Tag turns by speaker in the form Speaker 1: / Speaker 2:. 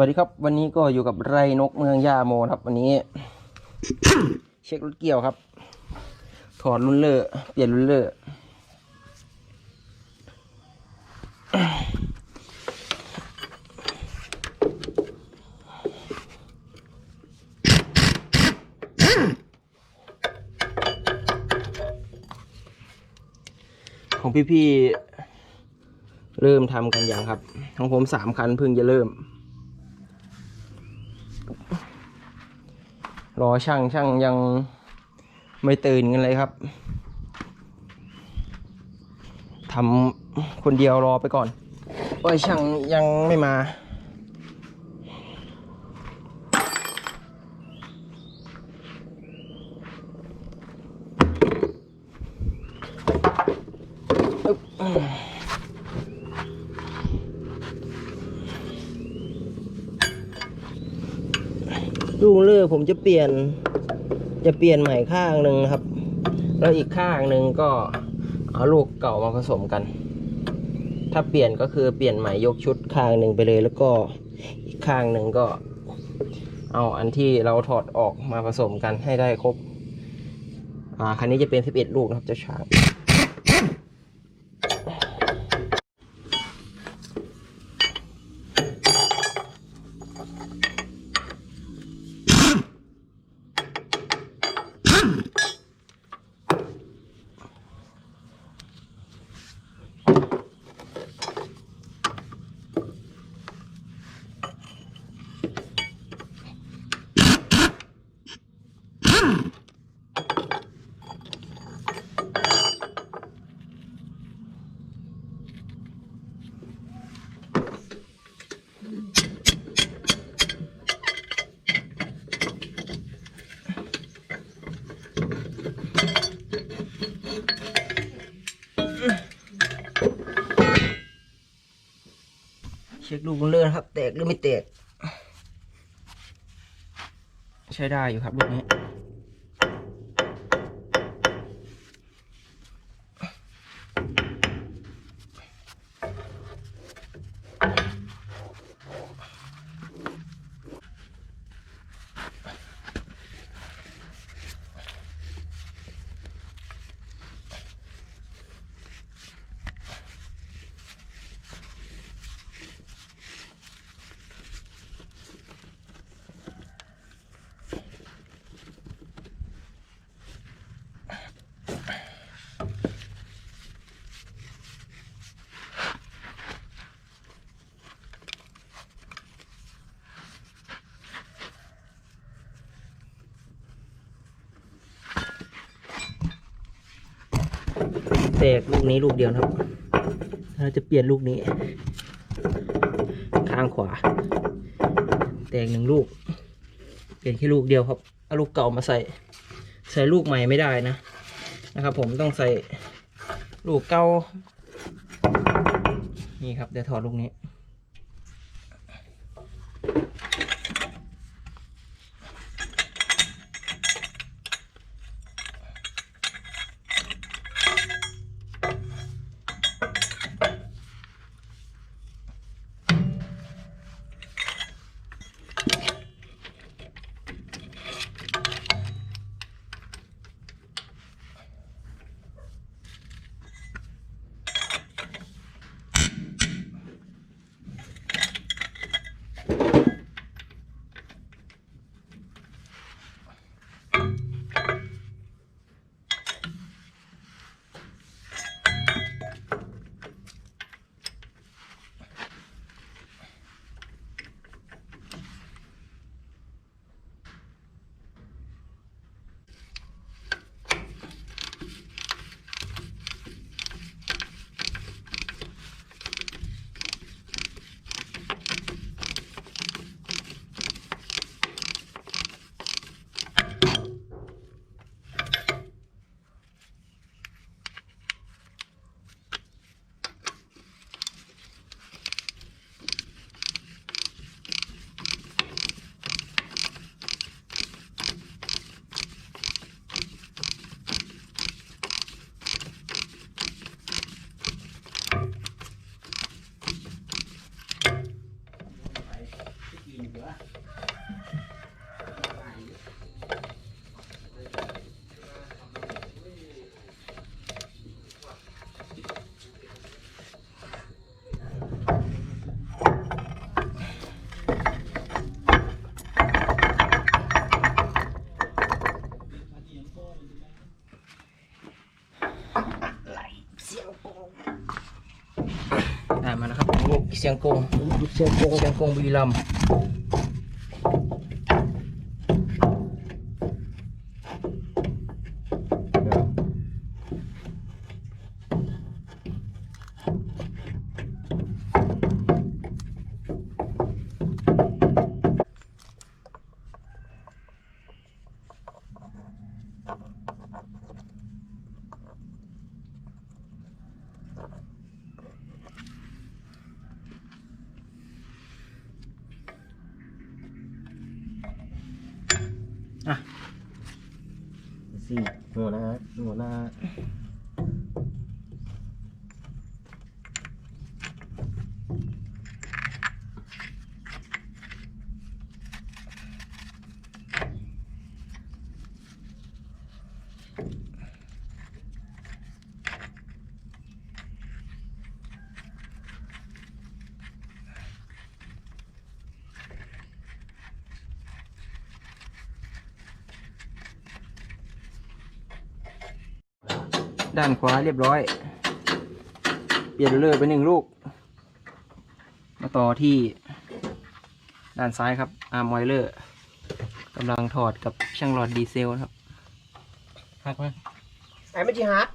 Speaker 1: วัสดีครับ วันนี้ก็อยู่กับไรนกเมืองย่าโมครับ วันนี้ เช็ครถเกี่ยวครับ ถอดรุ่นเลอร์เปลี่ยนรุ่นเลอร์ของพี่ๆเริ่มทำกันอย่างครับ ของผมสามคันเพิ่งจะเริ่ม รอช่างช่างยังไม่ตื่นกันเลยครับทำคนเดียวรอไปก่อนโอ้ยช่างยังไม่มาลู กเลือผมจะเปลี่ยน จะเปลี่ยนใหม่ข้างหนึ่งครับ แล้วอีกข้างหนึ่งก็เอาลูกเก่ามาผสมกัน ถ้าเปลี่ยนก็คือเปลี่ยนใหม่ยกชุดข้างหนึ่งไปเลย แล้วก็อีกข้างหนึ่งก็ เอาอันที่เราถอดออกมาผสมกันให้ได้ครบ อ่าคันนี้จะเป็น 11 ลูกนะครับเจะช้าง เช็คลูกเลื่อนครับ แตกหรือไม่แตก ใช้ได้อยู่ครับลูกนี้ กลูกนี้ลูกเดียวนะครับ เราจะเปลี่ยนลูกนี้ ข้างขวา แตกหนึ่งลูก เปลี่ยนแค่ลูกเดียวครับ เอาลูกเก่ามาใส่ ใส่ลูกใหม่ไม่ได้นะ นะครับ ผมต้องใส่ลูกเก่า นี่ครับเดี๋ยวถอดลูกนี้ ได้มานะครับเสียงกง
Speaker 2: เสียงกง
Speaker 1: เสียงกงบุรีรัม อะ
Speaker 2: สี่หัวหน้าหัวหน้า
Speaker 1: ด้านขวาเรียบร้อย เปลี่ยนเลอร์ไปหนึ่งลูก มาต่อที่ด้านซ้ายครับอาร์มไวเลอร์กำลังถอดกับช่างหลอดดีเซลครับ
Speaker 2: หักไหม
Speaker 1: ไอ้ไม่จีหัก